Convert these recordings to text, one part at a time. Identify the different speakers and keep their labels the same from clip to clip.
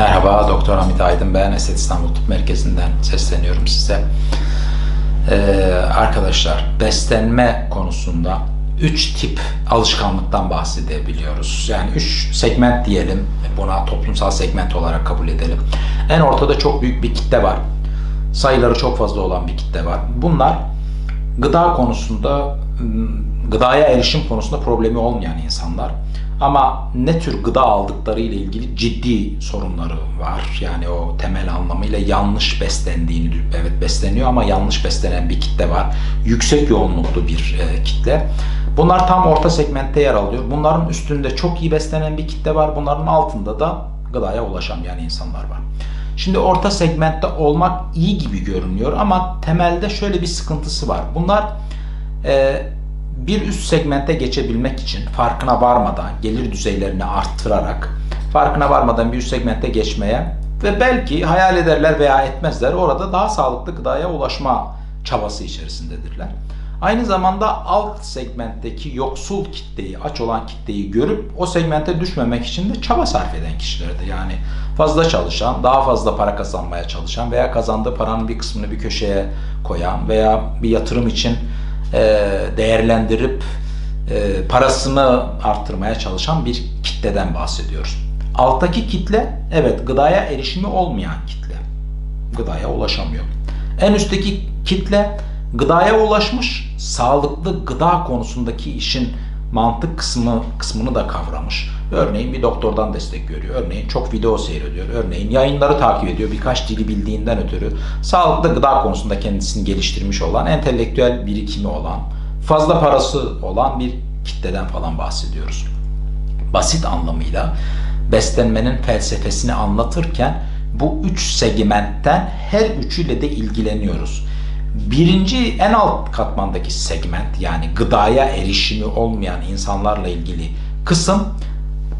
Speaker 1: Merhaba, Doktor Hamit Aydın ben. Esed İstanbul Tıp Merkezi'nden sesleniyorum size. Ee, arkadaşlar, beslenme konusunda 3 tip alışkanlıktan bahsedebiliyoruz. Yani 3 segment diyelim, buna toplumsal segment olarak kabul edelim. En ortada çok büyük bir kitle var. Sayıları çok fazla olan bir kitle var. Bunlar gıda konusunda, gıdaya erişim konusunda problemi olmayan insanlar. Ama ne tür gıda aldıkları ile ilgili ciddi sorunları var. Yani o temel anlamıyla yanlış beslendiğini, evet besleniyor ama yanlış beslenen bir kitle var. Yüksek yoğunluklu bir e, kitle. Bunlar tam orta segmentte yer alıyor. Bunların üstünde çok iyi beslenen bir kitle var. Bunların altında da gıdaya ulaşamayan insanlar var. Şimdi orta segmentte olmak iyi gibi görünüyor ama temelde şöyle bir sıkıntısı var. Bunlar e, bir üst segmente geçebilmek için farkına varmadan gelir düzeylerini arttırarak farkına varmadan bir üst segmente geçmeye ve belki hayal ederler veya etmezler orada daha sağlıklı gıdaya ulaşma çabası içerisindedirler. Aynı zamanda alt segmentteki yoksul kitleyi, aç olan kitleyi görüp o segmente düşmemek için de çaba sarf eden kişilerdir. Yani fazla çalışan, daha fazla para kazanmaya çalışan veya kazandığı paranın bir kısmını bir köşeye koyan veya bir yatırım için değerlendirip e, parasını arttırmaya çalışan bir kitleden bahsediyoruz. Alttaki kitle evet gıdaya erişimi olmayan kitle. Gıdaya ulaşamıyor. En üstteki kitle gıdaya ulaşmış, sağlıklı gıda konusundaki işin mantık kısmı kısmını da kavramış. Örneğin bir doktordan destek görüyor. Örneğin çok video seyrediyor. Örneğin yayınları takip ediyor. Birkaç dili bildiğinden ötürü sağlıklı gıda konusunda kendisini geliştirmiş olan, entelektüel birikimi olan, fazla parası olan bir kitleden falan bahsediyoruz. Basit anlamıyla beslenmenin felsefesini anlatırken bu üç segmentten her üçüyle de ilgileniyoruz. Birinci en alt katmandaki segment yani gıdaya erişimi olmayan insanlarla ilgili kısım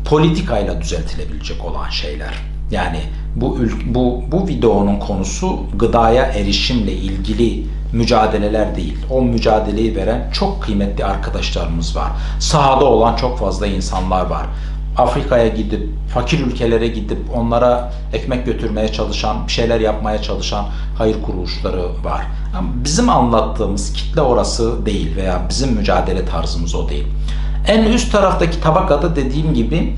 Speaker 1: politikayla düzeltilebilecek olan şeyler. Yani bu bu bu videonun konusu gıdaya erişimle ilgili mücadeleler değil. O mücadeleyi veren çok kıymetli arkadaşlarımız var. Sahada olan çok fazla insanlar var. Afrika'ya gidip, fakir ülkelere gidip onlara ekmek götürmeye çalışan, bir şeyler yapmaya çalışan hayır kuruluşları var. Ama bizim anlattığımız kitle orası değil veya bizim mücadele tarzımız o değil. En üst taraftaki tabakada dediğim gibi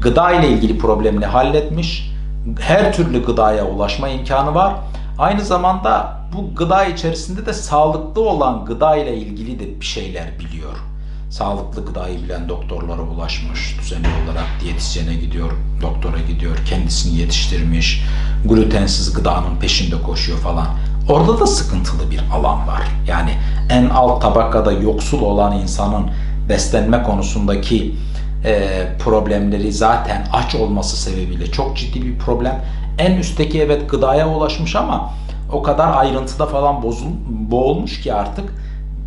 Speaker 1: gıda ile ilgili problemini halletmiş. Her türlü gıdaya ulaşma imkanı var. Aynı zamanda bu gıda içerisinde de sağlıklı olan gıda ile ilgili de bir şeyler biliyor. Sağlıklı gıdayı bilen doktorlara ulaşmış, düzenli olarak diyetisyene gidiyor, doktora gidiyor, kendisini yetiştirmiş, glutensiz gıdanın peşinde koşuyor falan. Orada da sıkıntılı bir alan var. Yani en alt tabakada yoksul olan insanın beslenme konusundaki e, problemleri zaten aç olması sebebiyle çok ciddi bir problem. En üstteki evet gıdaya ulaşmış ama o kadar ayrıntıda falan bozul, boğulmuş ki artık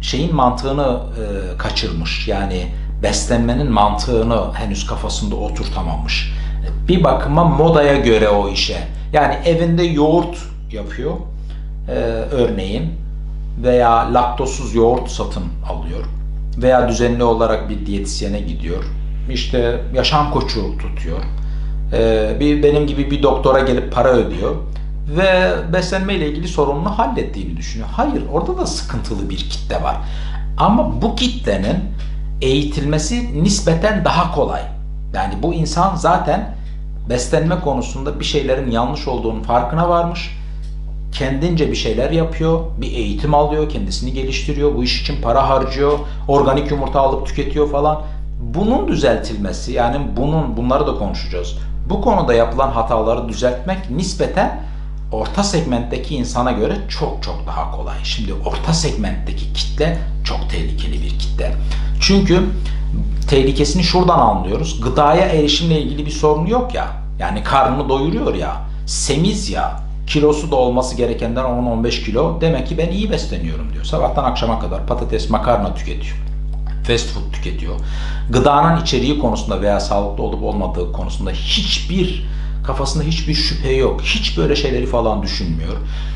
Speaker 1: şeyin mantığını e, kaçırmış. Yani beslenmenin mantığını henüz kafasında oturtamamış. Bir bakıma modaya göre o işe. Yani evinde yoğurt yapıyor e, örneğin veya laktozsuz yoğurt satın alıyor veya düzenli olarak bir diyetisyene gidiyor. İşte yaşam koçu tutuyor. Ee, bir benim gibi bir doktora gelip para ödüyor ve beslenme ile ilgili sorununu hallettiğini düşünüyor. Hayır, orada da sıkıntılı bir kitle var. Ama bu kitlenin eğitilmesi nispeten daha kolay. Yani bu insan zaten beslenme konusunda bir şeylerin yanlış olduğunu farkına varmış. Kendince bir şeyler yapıyor, bir eğitim alıyor, kendisini geliştiriyor, bu iş için para harcıyor, organik yumurta alıp tüketiyor falan. Bunun düzeltilmesi yani bunun bunları da konuşacağız. Bu konuda yapılan hataları düzeltmek nispeten orta segmentteki insana göre çok çok daha kolay. Şimdi orta segmentteki kitle çok tehlikeli bir kitle. Çünkü tehlikesini şuradan anlıyoruz. Gıdaya erişimle ilgili bir sorun yok ya. Yani karnını doyuruyor ya. Semiz ya. Kilosu da olması gerekenden 10-15 kilo. Demek ki ben iyi besleniyorum diyor. Sabahtan akşama kadar patates, makarna tüketiyor fast food tüketiyor. Gıdanın içeriği konusunda veya sağlıklı olup olmadığı konusunda hiçbir kafasında hiçbir şüphe yok. Hiç böyle şeyleri falan düşünmüyor.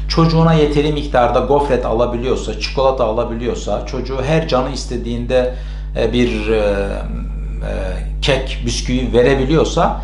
Speaker 1: Çocuğuna yeteri miktarda gofret alabiliyorsa, çikolata alabiliyorsa, çocuğu her canı istediğinde e, bir e, e, kek, bisküvi verebiliyorsa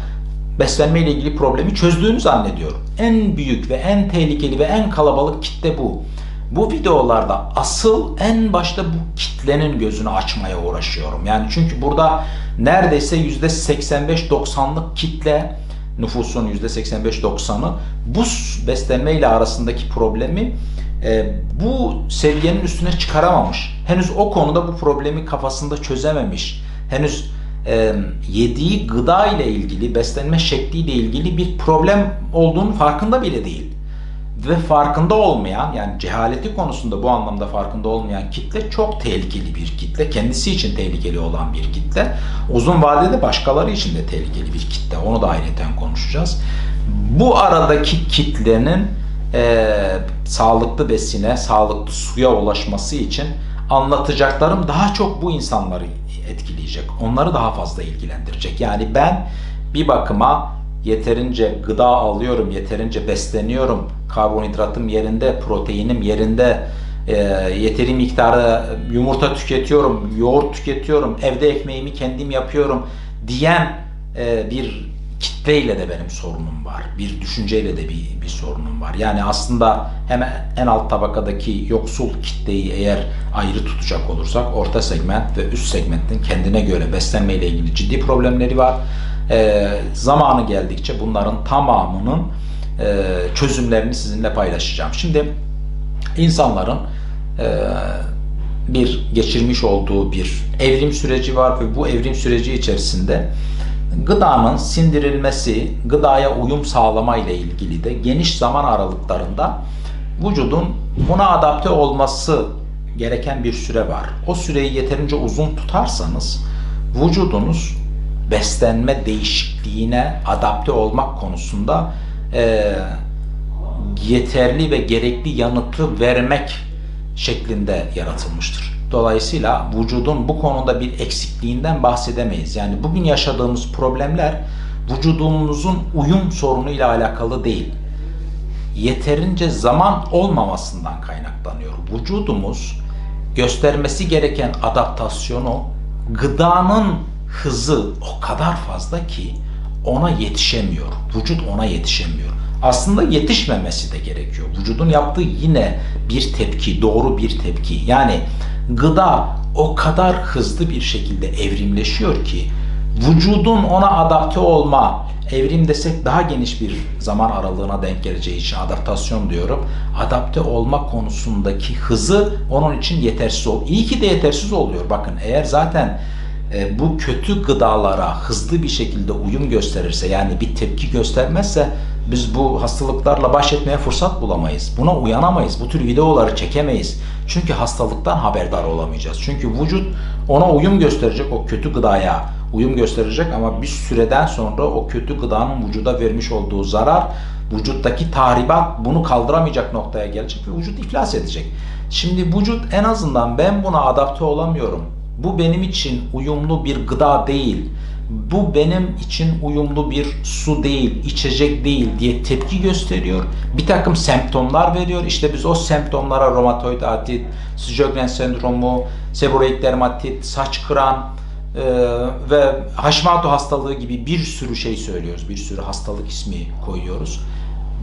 Speaker 1: beslenme ile ilgili problemi çözdüğünü zannediyorum. En büyük ve en tehlikeli ve en kalabalık kitle bu. Bu videolarda asıl en başta bu kitlenin gözünü açmaya uğraşıyorum. Yani çünkü burada neredeyse %85-90'lık kitle nüfusun %85-90'ı bu beslenme ile arasındaki problemi e, bu seviyenin üstüne çıkaramamış. Henüz o konuda bu problemi kafasında çözememiş. Henüz e, yediği gıda ile ilgili, beslenme şekliyle ilgili bir problem olduğunu farkında bile değil. Ve farkında olmayan, yani cehaleti konusunda bu anlamda farkında olmayan kitle çok tehlikeli bir kitle. Kendisi için tehlikeli olan bir kitle. Uzun vadede başkaları için de tehlikeli bir kitle. Onu da ayrıca konuşacağız. Bu aradaki kitlenin e, sağlıklı besine, sağlıklı suya ulaşması için anlatacaklarım daha çok bu insanları etkileyecek. Onları daha fazla ilgilendirecek. Yani ben bir bakıma yeterince gıda alıyorum, yeterince besleniyorum, karbonhidratım yerinde, proteinim yerinde, e, yeteri miktarda yumurta tüketiyorum, yoğurt tüketiyorum, evde ekmeğimi kendim yapıyorum diyen e, bir kitleyle de benim sorunum var. Bir düşünceyle de bir, bir sorunum var. Yani aslında hemen en alt tabakadaki yoksul kitleyi eğer ayrı tutacak olursak orta segment ve üst segmentin kendine göre beslenme ile ilgili ciddi problemleri var. E, zamanı geldikçe bunların tamamının çözümlerini sizinle paylaşacağım. Şimdi insanların e, bir geçirmiş olduğu bir evrim süreci var ve bu evrim süreci içerisinde gıdanın sindirilmesi, gıdaya uyum sağlama ile ilgili de geniş zaman aralıklarında vücudun buna adapte olması gereken bir süre var. O süreyi yeterince uzun tutarsanız vücudunuz beslenme değişikliğine adapte olmak konusunda e, yeterli ve gerekli yanıtı vermek şeklinde yaratılmıştır. Dolayısıyla vücudun bu konuda bir eksikliğinden bahsedemeyiz. Yani bugün yaşadığımız problemler vücudumuzun uyum sorunu ile alakalı değil. Yeterince zaman olmamasından kaynaklanıyor. Vücudumuz göstermesi gereken adaptasyonu gıdanın hızı o kadar fazla ki ona yetişemiyor. Vücut ona yetişemiyor. Aslında yetişmemesi de gerekiyor. Vücudun yaptığı yine bir tepki, doğru bir tepki. Yani gıda o kadar hızlı bir şekilde evrimleşiyor ki vücudun ona adapte olma, evrim desek daha geniş bir zaman aralığına denk geleceği için adaptasyon diyorum. Adapte olma konusundaki hızı onun için yetersiz ol. İyi ki de yetersiz oluyor. Bakın eğer zaten e, bu kötü gıdalara hızlı bir şekilde uyum gösterirse yani bir tepki göstermezse biz bu hastalıklarla baş etmeye fırsat bulamayız. Buna uyanamayız. Bu tür videoları çekemeyiz. Çünkü hastalıktan haberdar olamayacağız. Çünkü vücut ona uyum gösterecek o kötü gıdaya uyum gösterecek ama bir süreden sonra o kötü gıdanın vücuda vermiş olduğu zarar vücuttaki tahribat bunu kaldıramayacak noktaya gelecek ve vücut iflas edecek. Şimdi vücut en azından ben buna adapte olamıyorum. Bu benim için uyumlu bir gıda değil bu benim için uyumlu bir su değil, içecek değil diye tepki gösteriyor. Bir takım semptomlar veriyor. İşte biz o semptomlara romatoid artrit, Sjogren sendromu, seborreik dermatit, saç kıran e, ve Hashimoto hastalığı gibi bir sürü şey söylüyoruz. Bir sürü hastalık ismi koyuyoruz.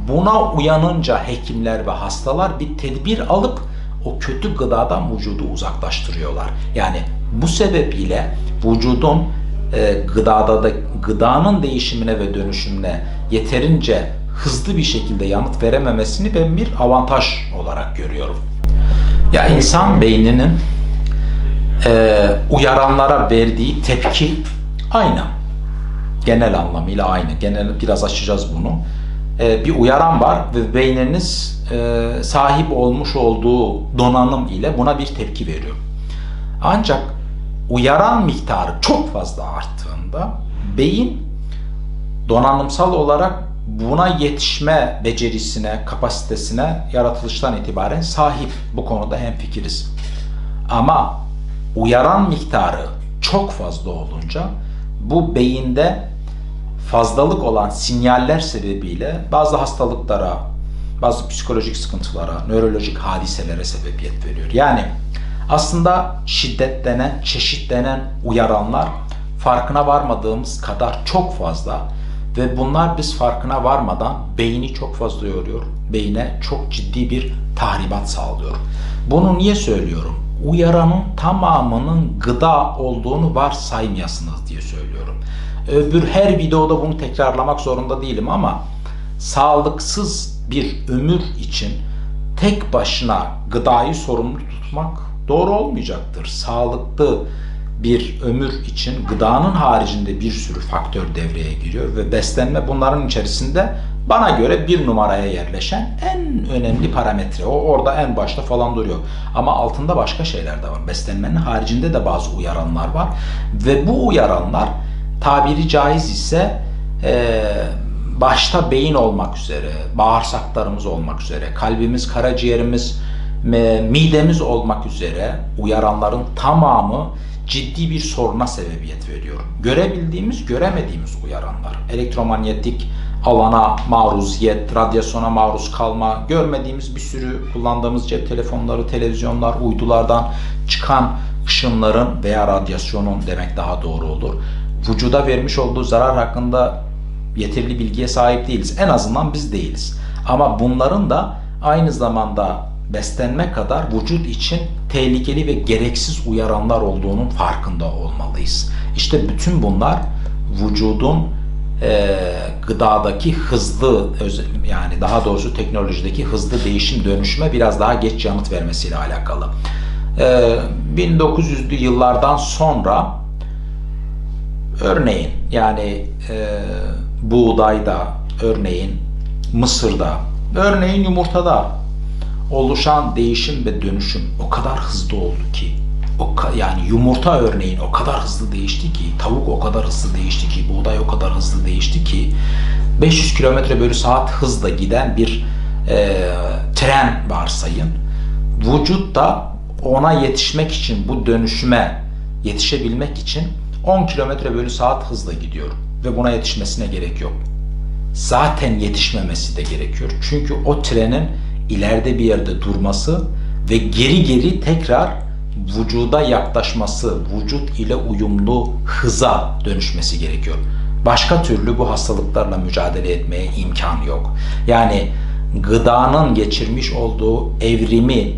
Speaker 1: Buna uyanınca hekimler ve hastalar bir tedbir alıp o kötü gıdadan vücudu uzaklaştırıyorlar. Yani bu sebeple vücudun e, gıdada da gıdanın değişimine ve dönüşümüne yeterince hızlı bir şekilde yanıt verememesini ben bir avantaj olarak görüyorum. Ya insan beyninin e, uyaranlara verdiği tepki aynı. Genel anlamıyla aynı. Genel biraz açacağız bunu. E, bir uyaran var ve beyniniz e, sahip olmuş olduğu donanım ile buna bir tepki veriyor. Ancak uyaran miktarı çok fazla arttığında beyin donanımsal olarak buna yetişme becerisine, kapasitesine yaratılıştan itibaren sahip. Bu konuda hemfikiriz. Ama uyaran miktarı çok fazla olunca bu beyinde fazlalık olan sinyaller sebebiyle bazı hastalıklara, bazı psikolojik sıkıntılara, nörolojik hadiselere sebebiyet veriyor. Yani aslında şiddetlenen, çeşitlenen uyaranlar farkına varmadığımız kadar çok fazla Ve bunlar biz farkına varmadan beyni çok fazla yoruyor. Beyne çok ciddi bir tahribat sağlıyor. Bunu niye söylüyorum? Uyaranın tamamının gıda olduğunu varsaymayasınız diye söylüyorum. Öbür her videoda bunu tekrarlamak zorunda değilim ama sağlıksız bir ömür için tek başına gıdayı sorumlu tutmak doğru olmayacaktır. Sağlıklı bir ömür için gıdanın haricinde bir sürü faktör devreye giriyor ve beslenme bunların içerisinde bana göre bir numaraya yerleşen en önemli parametre. O orada en başta falan duruyor. Ama altında başka şeyler de var. Beslenmenin haricinde de bazı uyaranlar var. Ve bu uyaranlar tabiri caiz ise e, başta beyin olmak üzere, bağırsaklarımız olmak üzere, kalbimiz, karaciğerimiz, midemiz olmak üzere uyaranların tamamı ciddi bir soruna sebebiyet veriyor. Görebildiğimiz, göremediğimiz uyaranlar, elektromanyetik alana maruziyet, radyasyona maruz kalma, görmediğimiz bir sürü kullandığımız cep telefonları, televizyonlar, uydulardan çıkan ışınların veya radyasyonun demek daha doğru olur. Vücuda vermiş olduğu zarar hakkında yeterli bilgiye sahip değiliz. En azından biz değiliz. Ama bunların da aynı zamanda beslenme kadar vücut için tehlikeli ve gereksiz uyaranlar olduğunun farkında olmalıyız. İşte bütün bunlar vücudun e, gıdadaki hızlı yani daha doğrusu teknolojideki hızlı değişim dönüşüme biraz daha geç yanıt vermesiyle alakalı. E, 1900'lü yıllardan sonra örneğin yani e, buğdayda, örneğin mısırda, örneğin yumurtada oluşan değişim ve dönüşüm o kadar hızlı oldu ki o yani yumurta örneğin o kadar hızlı değişti ki, tavuk o kadar hızlı değişti ki, buğday o kadar hızlı değişti ki 500 km bölü saat hızla giden bir e, tren varsayın. Vücut da ona yetişmek için bu dönüşüme yetişebilmek için 10 km bölü saat hızla gidiyor ve buna yetişmesine gerek yok. Zaten yetişmemesi de gerekiyor. Çünkü o trenin ileride bir yerde durması ve geri geri tekrar vücuda yaklaşması, vücut ile uyumlu hıza dönüşmesi gerekiyor. Başka türlü bu hastalıklarla mücadele etmeye imkan yok. Yani gıdanın geçirmiş olduğu evrimi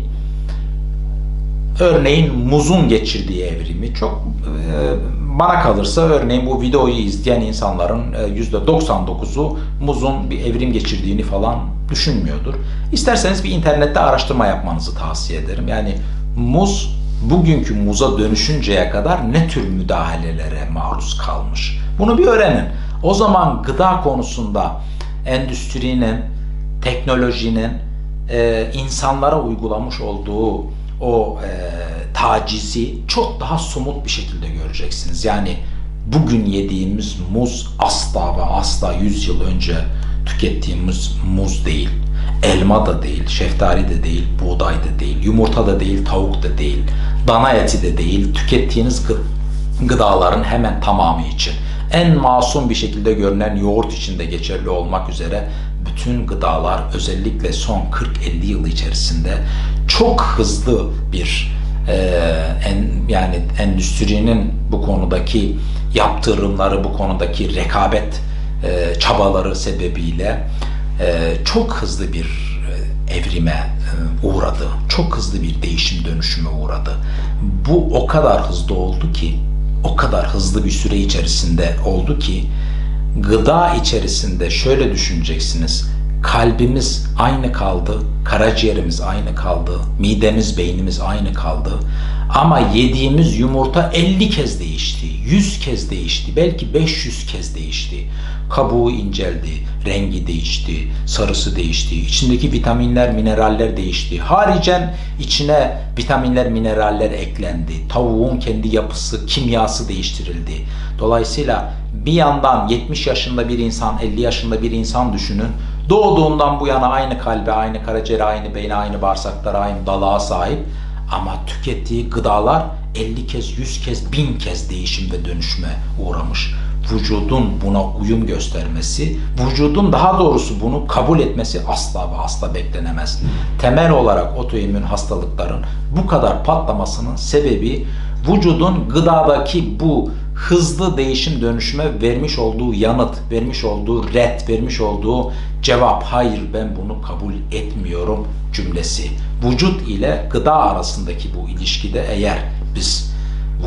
Speaker 1: örneğin muzun geçirdiği evrimi çok e, bana kalırsa örneğin bu videoyu izleyen insanların %99'u e, muzun bir evrim geçirdiğini falan düşünmüyordur. İsterseniz bir internette araştırma yapmanızı tavsiye ederim. Yani muz bugünkü muza dönüşünceye kadar ne tür müdahalelere maruz kalmış? Bunu bir öğrenin. O zaman gıda konusunda endüstrinin, teknolojinin e, insanlara uygulamış olduğu o e, tacizi çok daha somut bir şekilde göreceksiniz. Yani bugün yediğimiz muz asla ve asla 100 yıl önce tükettiğimiz muz değil. Elma da değil, şeftali de değil, buğday da değil, yumurta da değil, tavuk da değil, dana eti de değil. Tükettiğiniz gı gıdaların hemen tamamı için. En masum bir şekilde görünen yoğurt için de geçerli olmak üzere bütün gıdalar özellikle son 40-50 yıl içerisinde çok hızlı bir e, en, yani endüstrinin bu konudaki yaptırımları, bu konudaki rekabet e, çabaları sebebiyle e, çok hızlı bir e, evrime uğradı. Çok hızlı bir değişim dönüşüme uğradı. Bu o kadar hızlı oldu ki, o kadar hızlı bir süre içerisinde oldu ki gıda içerisinde şöyle düşüneceksiniz. Kalbimiz aynı kaldı, karaciğerimiz aynı kaldı, midemiz, beynimiz aynı kaldı. Ama yediğimiz yumurta 50 kez değişti, 100 kez değişti, belki 500 kez değişti. Kabuğu inceldi, rengi değişti, sarısı değişti, içindeki vitaminler, mineraller değişti. Haricen içine vitaminler, mineraller eklendi. Tavuğun kendi yapısı, kimyası değiştirildi. Dolayısıyla bir yandan 70 yaşında bir insan, 50 yaşında bir insan düşünün. Doğduğundan bu yana aynı kalbe, aynı karaciğere, aynı beyne, aynı bağırsaklara, aynı dalağa sahip. Ama tükettiği gıdalar 50 kez, 100 kez, 1000 kez değişim ve dönüşüme uğramış. Vücudun buna uyum göstermesi, vücudun daha doğrusu bunu kabul etmesi asla ve asla beklenemez. Temel olarak otoimmün hastalıkların bu kadar patlamasının sebebi vücudun gıdadaki bu hızlı değişim dönüşüme vermiş olduğu yanıt, vermiş olduğu red, vermiş olduğu cevap hayır ben bunu kabul etmiyorum cümlesi. Vücut ile gıda arasındaki bu ilişkide eğer biz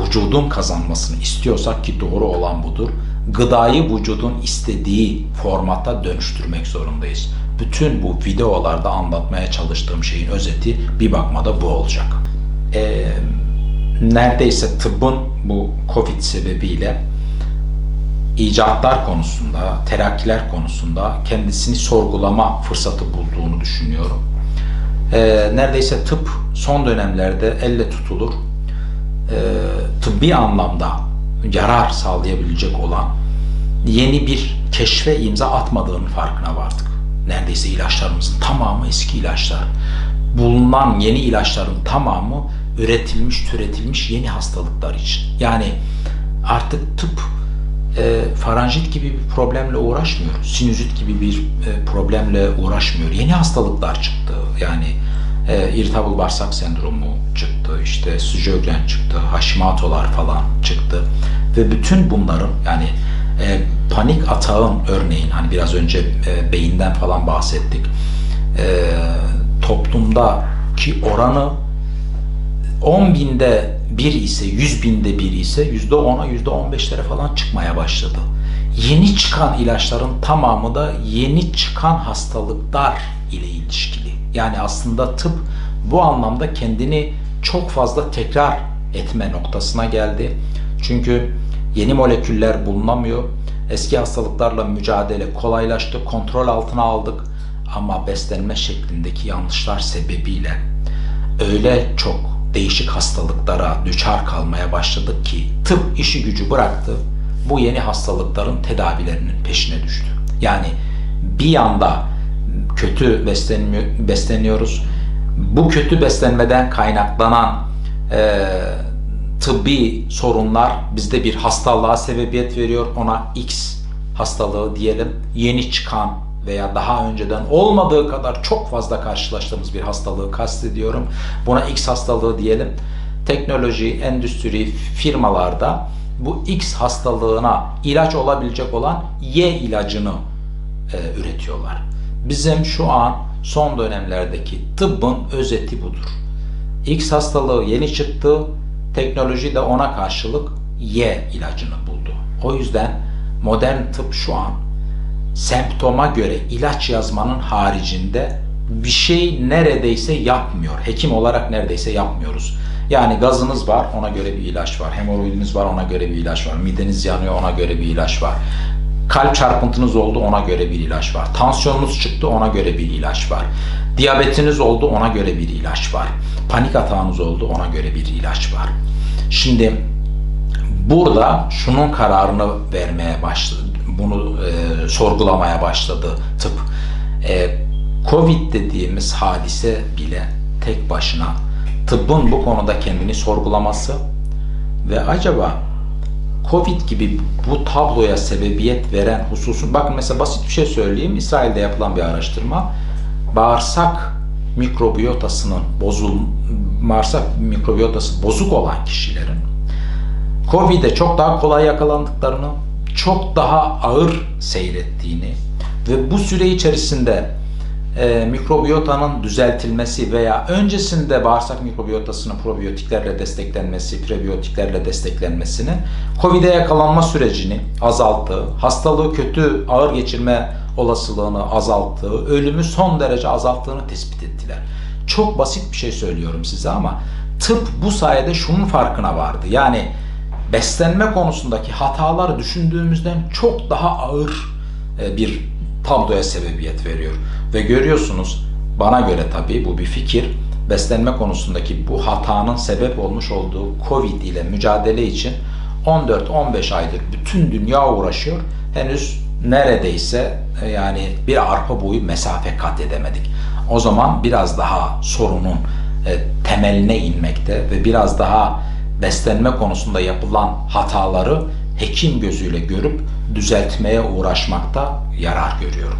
Speaker 1: vücudun kazanmasını istiyorsak ki doğru olan budur. Gıdayı vücudun istediği formata dönüştürmek zorundayız. Bütün bu videolarda anlatmaya çalıştığım şeyin özeti bir bakmada bu olacak. Ee, neredeyse tıbbın bu Covid sebebiyle icatlar konusunda, terakkiler konusunda kendisini sorgulama fırsatı bulduğunu düşünüyorum. Ee, neredeyse tıp son dönemlerde elle tutulur e, tıbbi anlamda yarar sağlayabilecek olan yeni bir keşfe imza atmadığının farkına vardık. Neredeyse ilaçlarımızın tamamı eski ilaçlar. Bulunan yeni ilaçların tamamı üretilmiş, türetilmiş yeni hastalıklar için. Yani artık tıp e, faranjit gibi bir problemle uğraşmıyor. Sinüzit gibi bir e, problemle uğraşmıyor. Yeni hastalıklar çıktı. Yani e, irritable bağırsak sendromu çıktı, işte Sjögren çıktı, Hashimoto'lar falan çıktı. Ve bütün bunların yani e, panik atağın örneğin hani biraz önce e, beyinden falan bahsettik. E, toplumdaki oranı 10 binde bir ise 100 binde bir ise yüzde 10'a yüzde 15'lere falan çıkmaya başladı. Yeni çıkan ilaçların tamamı da yeni çıkan hastalıklar ile ilişkili. Yani aslında tıp bu anlamda kendini çok fazla tekrar etme noktasına geldi. Çünkü yeni moleküller bulunamıyor. Eski hastalıklarla mücadele kolaylaştı, kontrol altına aldık. Ama beslenme şeklindeki yanlışlar sebebiyle öyle çok değişik hastalıklara düçar kalmaya başladık ki tıp işi gücü bıraktı. Bu yeni hastalıkların tedavilerinin peşine düştü. Yani bir yanda kötü besleniyoruz. Bu kötü beslenmeden kaynaklanan e, tıbbi sorunlar bizde bir hastalığa sebebiyet veriyor. Ona X hastalığı diyelim. Yeni çıkan veya daha önceden olmadığı kadar çok fazla karşılaştığımız bir hastalığı kastediyorum. Buna X hastalığı diyelim. Teknoloji, endüstri, firmalarda bu X hastalığına ilaç olabilecek olan Y ilacını e, üretiyorlar. Bizim şu an son dönemlerdeki tıbbın özeti budur. X hastalığı yeni çıktı, teknoloji de ona karşılık Y ilacını buldu. O yüzden modern tıp şu an semptoma göre ilaç yazmanın haricinde bir şey neredeyse yapmıyor. Hekim olarak neredeyse yapmıyoruz. Yani gazınız var ona göre bir ilaç var. Hemoroidiniz var ona göre bir ilaç var. Mideniz yanıyor ona göre bir ilaç var. Kalp çarpıntınız oldu ona göre bir ilaç var. Tansiyonunuz çıktı ona göre bir ilaç var. Diyabetiniz oldu ona göre bir ilaç var. Panik atağınız oldu ona göre bir ilaç var. Şimdi burada şunun kararını vermeye başladı. Bunu e, sorgulamaya başladı tıp. E, Covid dediğimiz hadise bile tek başına tıbbın bu konuda kendini sorgulaması ve acaba Covid gibi bu tabloya sebebiyet veren hususun, bakın mesela basit bir şey söyleyeyim. İsrail'de yapılan bir araştırma. Bağırsak mikrobiyotasının bozul bağırsak mikrobiyotası bozuk olan kişilerin Covid'e çok daha kolay yakalandıklarını, çok daha ağır seyrettiğini ve bu süre içerisinde e, mikrobiyotanın düzeltilmesi veya öncesinde bağırsak mikrobiyotasının probiyotiklerle desteklenmesi, prebiyotiklerle desteklenmesinin COVID'e yakalanma sürecini azalttığı, hastalığı kötü ağır geçirme olasılığını azalttığı, ölümü son derece azalttığını tespit ettiler. Çok basit bir şey söylüyorum size ama tıp bu sayede şunun farkına vardı. Yani beslenme konusundaki hatalar düşündüğümüzden çok daha ağır e, bir tabloya sebebiyet veriyor. Ve görüyorsunuz bana göre tabii bu bir fikir. Beslenme konusundaki bu hatanın sebep olmuş olduğu Covid ile mücadele için 14-15 aydır bütün dünya uğraşıyor. Henüz neredeyse e, yani bir arpa boyu mesafe kat edemedik. O zaman biraz daha sorunun e, temeline inmekte ve biraz daha beslenme konusunda yapılan hataları hekim gözüyle görüp düzeltmeye uğraşmakta yarar görüyorum.